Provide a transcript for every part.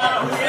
Oh, Yeah.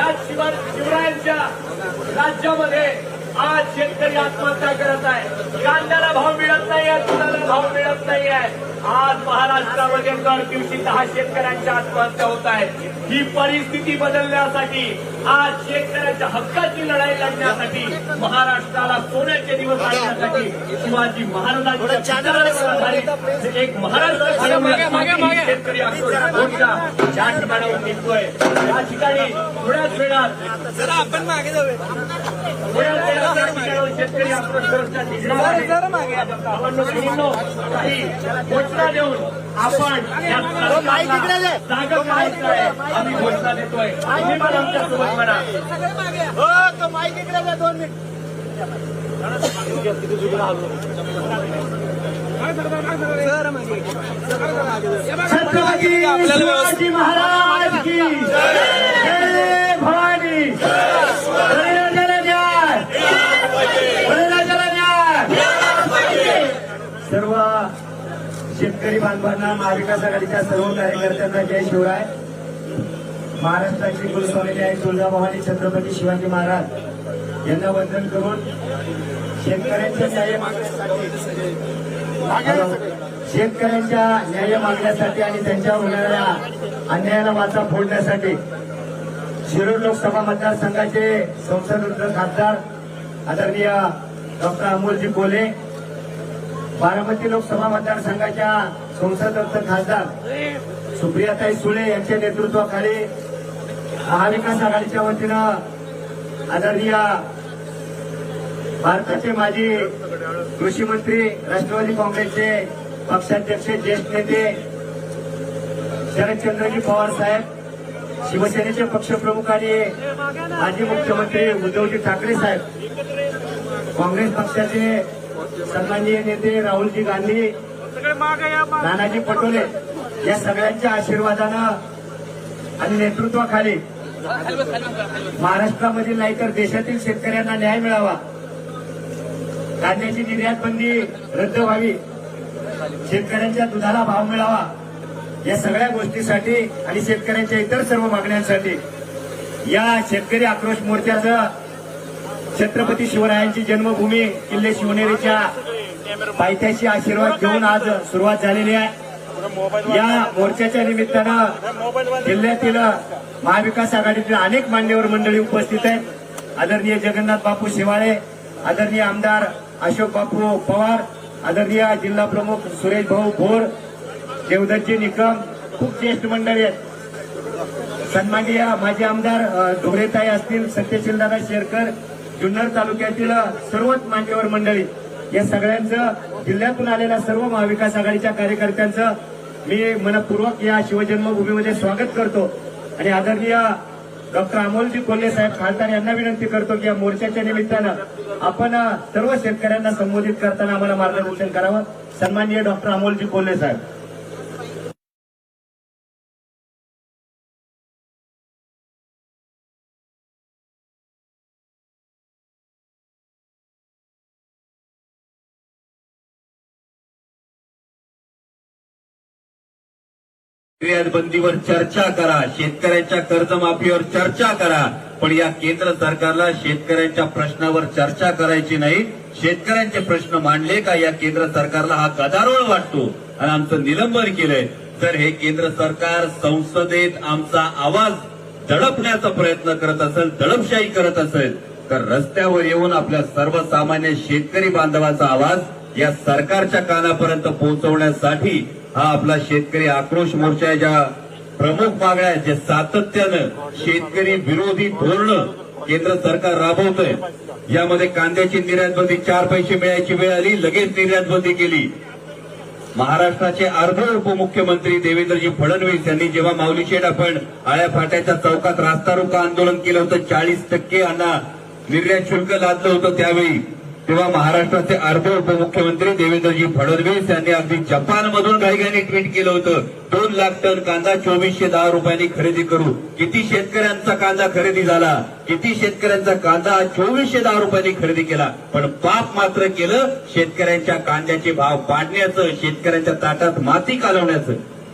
या शिवा शिवरायांच्या राज्यामध्ये आज शेतकरी आत्महत्या करत आहे. कांद्याला भाव मिळत नाहीये दुधाला भाव मिळत नाहीये आज महाराष्ट्रामध्ये दर दिवशी दहा शेतकऱ्यांच्या आत्महत्या होत आहेत. ही परिस्थिती बदलण्यासाठी आज शेतकऱ्यांच्या हक्काची लढाई लढण्यासाठी महाराष्ट्राला सोन्याचे दिवस आणण्यासाठी शिवाजी महाराजांच्या एक महाराष्ट्र शेतकरी आक्रोश ज्या ठिकाणाहून निघतोय. त्या ठिकाणी थोड्याच वेळात जरा आपण मागे जाऊया शेतकरी आक्रोश घोषणा देऊन आपण जागं आम्ही घोषणा देतोय. तुम्ही पण आमच्यासोबत म्हणा. हो माईक इकडे दोन मिनिट. छत्रपती शिवाजी महाराज की जय भवानी बळीराजाला न्याय बळीराजाला न्याय सर्व शेतकरी बांधवांना महाविकास आघाडीच्या सर्व कार्यकर्त्यांना जय शिवराय. महाराष्ट्राची कुलस्वामिनी आहे तुळजाभवानी छत्रपती शिवाजी महाराज यांना वंदन करून शेतकऱ्यांच्या न्याय मागण्यासाठी शेतकऱ्यांच्या न्याय मागण्यासाठी आणि त्यांच्यावर होणाऱ्या अन्यायाला वाचा फोडण्यासाठी शिरूर लोकसभा मतदारसंघाचे संसद खासदार आदरणीय डॉक्टर अमोलजी कोले बारामती लोकसभा मतदारसंघाच्या संसद खासदार सुप्रियाताई सुळे यांच्या नेतृत्वाखाली महाविकास आघाडीच्या वतीनं आदरणीय भारताचे माजी कृषी मंत्री राष्ट्रवादी काँग्रेसचे पक्षाध्यक्ष ज्येष्ठ नेते शरदचंद्रजी पवार साहेब शिवसेनेचे पक्षप्रमुख आणि माजी मुख्यमंत्री उद्धवजी ठाकरे साहेब काँग्रेस पक्षाचे सन्माननीय नेते राहुलजी गांधी नानाजी पटोले या सगळ्यांच्या आशीर्वादानं आणि नेतृत्वाखाली महाराष्ट्रामधील नाही तर देशातील शेतकऱ्यांना न्याय मिळावा. कांद्याची निर्यात बंदी रद्द व्हावी. शेतकऱ्यांच्या दुधाला भाव मिळावा. या सगळ्या गोष्टीसाठी आणि शेतकऱ्यांच्या इतर सर्व मागण्यांसाठी या शेतकरी आक्रोश मोर्चाचं छत्रपती शिवरायांची जन्मभूमी किल्ले शिवनेरीच्या पायथ्याशी आशीर्वाद घेऊन आज सुरुवात झालेली आहे. या मोर्चाच्या निमित्तानं जिल्ह्यातील महाविकास आघाडीतील अनेक मान्यवर मंडळी उपस्थित आहेत. आदरणीय जगन्नाथ बापू शिवाळे आदरणीय आमदार अशोक बापू पवार आदरणीय जिल्हा प्रमुख सुरेश भाऊ भोर देवदत्तजी निकम खूप ज्येष्ठ मंडळी आहेत. सन्माननीय माजी आमदार अ, ढोरेताई असतील सत्यशीलदादा शेरकर जुन्नर तालुक्यातील सर्वच मान्यवर मंडळी या सगळ्यांचं जिल्ह्यातून आलेल्या सर्व महाविकास आघाडीच्या कार्यकर्त्यांचं मी मनपूर्वक या शिवजन्मभूमीमध्ये स्वागत करतो. आणि आदरणीय डॉक्टर अमोलजी कोल्हे साहेब खासदार यांना विनंती करतो की या मोर्चाच्या निमित्तानं आपण सर्व शेतकऱ्यांना संबोधित करताना आम्हाला मार्गदर्शन करावं. सन्माननीय डॉक्टर अमोलजी कोल्हे साहेब. निर्यात बंदीवर चर्चा करा शेतकऱ्यांच्या कर्जमाफीवर चर्चा करा पण या केंद्र सरकारला शेतकऱ्यांच्या प्रश्नावर चर्चा करायची नाही. शेतकऱ्यांचे प्रश्न मांडले का या केंद्र सरकारला हा गदारोळ वाटतो? आणि आमचं निलंबन केलंय. तर हे केंद्र सरकार संसदेत आमचा आवाज दडपण्याचा प्रयत्न करत असेल दडपशाही करत असेल तर रस्त्यावर येऊन आपल्या सर्वसामान्य शेतकरी बांधवाचा आवाज या सरकारच्या कानापर्यंत पोहोचवण्यासाठी हा आपला शेतकरी आक्रोश मोर्चा आहे, प्रमुख मागण्या आहेत, जे सातत्यानं शेतकरी विरोधी धोरणं केंद्र सरकार राबवतंय. यामध्ये कांद्याची निर्यातबंदी चार पैसे मिळायची वेळ आली लगेच निर्यातबंदी केली. महाराष्ट्राचे अर्ध उपमुख्यमंत्री देवेंद्रजी फडणवीस यांनी जेव्हा माऊली शेठ आपण आळ्या फाट्याच्या चौकात रास्ता रोका आंदोलन केलं होतं चाळीस टक्के यांना निर्यात शुल्क लादलं होतं त्यावेळी. तेव्हा महाराष्ट्राचे अर्धे उपमुख्यमंत्री देवेंद्रजी फडणवीस यांनी अगदी जपानमधून घाईघाईने ट्विट केलं होतं. दोन लाख टन कांदा चोवीसशे दहा रुपयांनी खरेदी करू. किती शेतकऱ्यांचा कांदा खरेदी झाला? किती शेतकऱ्यांचा कांदा चोवीसशे दहा रुपयांनी खरेदी केला? पण पाप मात्र केलं. शेतकऱ्यांच्या कांद्याचे भाव पाडण्याचं शेतकऱ्यांच्या ताटात माती कालवण्याचं.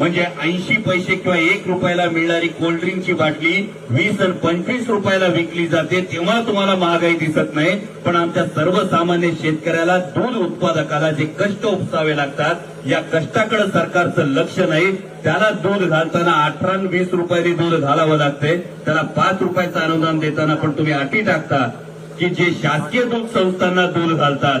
म्हणजे ऐंशी पैसे किंवा एक रुपयाला मिळणारी कोल्ड्रिंकची बाटली वीस आणि पंचवीस रुपयाला विकली जाते तेव्हा तुम्हाला महागाई दिसत नाही. पण आमच्या सर्वसामान्य शेतकऱ्याला दूध उत्पादकाला जे कष्ट उपसावे लागतात या कष्टाकडे सरकारचं लक्ष नाही. त्याला दूध घालताना अठरा वीस रुपयाने दूध घालावं लागते त्याला पाच रुपयाचं अनुदान देताना पण तुम्ही अटी टाकता की जे शासकीय दूध संस्थांना दूध घालतात.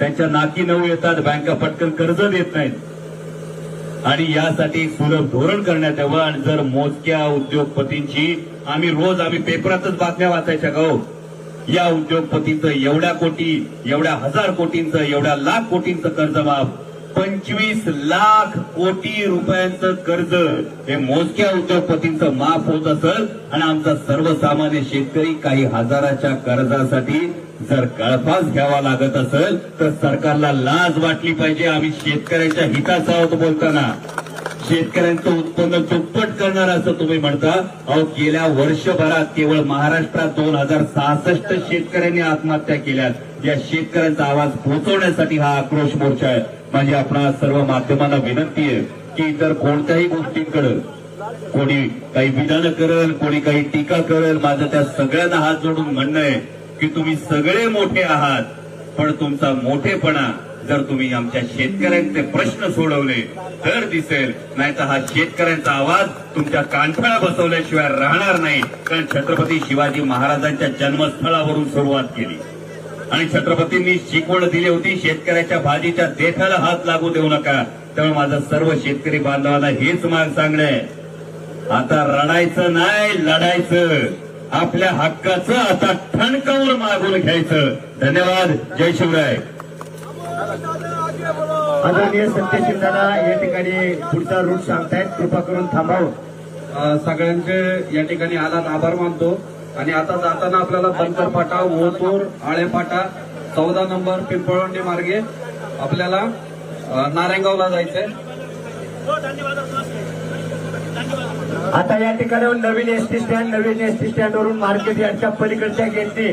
त्यांच्या नाकी नऊ येतात बँका पटकन कर्ज देत नाहीत. आणि यासाठी सुलभ धोरण करण्यात यावं. आणि जर मोजक्या उद्योगपतींची आम्ही रोज आम्ही पेपरातच बातम्या वाचायच्या गाव हो? या उद्योगपतींचं एवढ्या कोटी एवढ्या हजार कोटींचं एवढ्या लाख कोटींचं कर्ज माफ पंचवीस लाख कोटी रुपयांचं कर्ज हे मोजक्या उद्योगपतींचं माफ होत असेल आणि आमचा सर्वसामान्य शेतकरी काही हजाराच्या कर्जासाठी जर गळफास घ्यावा लागत असेल तर सरकारला लाज वाटली पाहिजे. आम्ही शेतकऱ्यांच्या हिताचा आहोत बोलताना शेतकऱ्यांचं उत्पन्न दुप्पट करणार असं तुम्ही म्हणता. अहो गेल्या वर्षभरात केवळ महाराष्ट्रात दोन हजार सहासष्ट शेतकऱ्यांनी आत्महत्या केल्यात. या शेतकऱ्यांचा आवाज पोहोचवण्यासाठी हा आक्रोश मोर्चा आहे. माझी आपणा सर्व माध्यमांना विनंती आहे की इतर कोणत्याही गोष्टींकडे कोणी काही विधानं करल कोणी काही टीका करल माझं त्या सगळ्यांना हात जोडून म्हणणं आहे की तुम्ही सगळे मोठे आहात पण तुमचा मोठेपणा जर तुम्ही आमच्या शेतकऱ्यांचे प्रश्न सोडवले तर दिसेल. नाहीतर हा शेतकऱ्यांचा आवाज तुमच्या कानफळा बसवल्याशिवाय राहणार नाही. कारण छत्रपती शिवाजी महाराजांच्या जन्मस्थळावरून सुरुवात केली. आणि छत्रपतींनी शिकवण दिली होती शेतकऱ्याच्या भाजीच्या देठाला हात लागू देऊ नका. त्यामुळे माझं सर्व शेतकरी बांधवांना हेच माग सांगणं. आहे आता रडायचं नाही लढायचं. आपल्या हक्काचं आता ठणकावर मागून घ्यायचं. धन्यवाद. जय शिवराय. आदरणीय सत्यशील दादा या ठिकाणी पुढचा रूट सांगतायत. कृपा करून थांबावं. सगळ्यांचे या ठिकाणी आलात आभार मानतो. आणि आता जाताना आपल्याला बंकरपाटा ओतूर आळेपाटा चौदा नंबर पिंपळवंडी मार्गे आपल्याला नारायणगावला जायचंय. आता या ठिकाणाहून नवीन एसटी स्टँड नवीन एसटी स्टँड वरून मार्केट यांच्या पलीकडच्या गेटने.